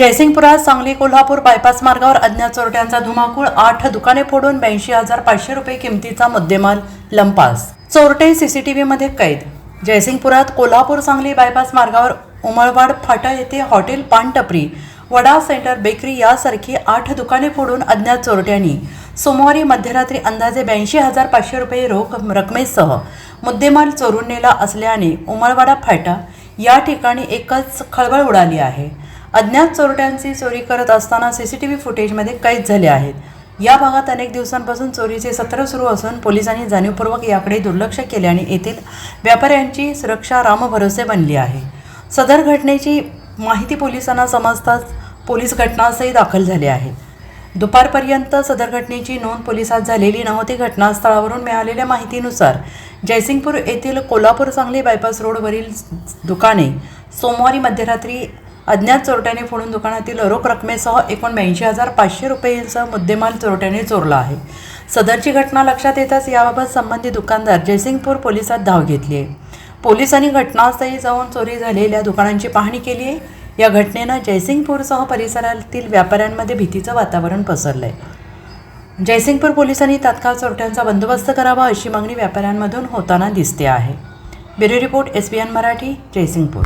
जयसिंगपुरात Sangli Kolhapur bypass मार्गावर अज्ञात चोरट्यांचा धुमाकूळ आठ दुकाने फोडून ब्याऐंशी हजार पाचशे रुपये किमतीचा मुद्देमाल लंपास. चोरटे सीसीटीव्हीमध्ये कैद. जयसिंगपुरात कोल्हापूर सांगली बायपास मार्गावर उमळवाड फाटा येथे हॉटेल पानटपरी वडा सेंटर बेकरी यासारखी आठ दुकाने फोडून अज्ञात चोरट्यांनी सोमवारी मध्यरात्री अंदाजे ब्याऐंशी हजार पाचशे रुपये रोख रकमेसह मुद्देमाल चोरून नेला असल्याने उमळवाडा फाटा या ठिकाणी एकच खळबळ उडाली आहे. अज्ञात चोरट्यांची चोरी करत असताना सी सी टी व्ही फुटेजमध्ये कैद झाले आहेत. या भागात अनेक दिवसांपासून चोरीचे सत्र सुरू असून पोलिसांनी जाणीवपूर्वक याकडे दुर्लक्ष केल्याने येथील व्यापाऱ्यांची सुरक्षा रामभरोसे बनली आहे. सदर घटनेची माहिती पोलिसांना समजताच पोलीस घटनास्थळी दाखल झाले आहेत. दुपारपर्यंत सदर घटनेची नोंद पोलिसात झालेली नव्हती. घटनास्थळावरून मिळालेल्या माहितीनुसार जयसिंगपूर येथील कोल्हापूर सांगली बायपास रोडवरील दुकाने सोमवारी मध्यरात्री अज्ञात चोरट्याने फोडून दुकानातील रोख रकमेसह एकूण ब्याऐंशी हजार पाचशे रुपयेसह मुद्देमाल चोरट्याने चोरला आहे. सदरची घटना लक्षात येताच याबाबत संबंधित दुकानदार जयसिंगपूर पोलिसात धाव घेतली आहे. पोलिसांनी घटनास्थळी जाऊन चोरी झालेल्या दुकानांची पाहणी केली आहे. या घटनेनं जयसिंगपूरसह परिसरातील व्यापाऱ्यांमध्ये भीतीचं वातावरण पसरलं आहे जयसिंगपूर पोलिसांनी तात्काळ चोरट्यांचा बंदोबस्त करावा अशी मागणी व्यापाऱ्यांमधून होताना दिसते आहे. Bureau report S B N Marathi Jaysingpur.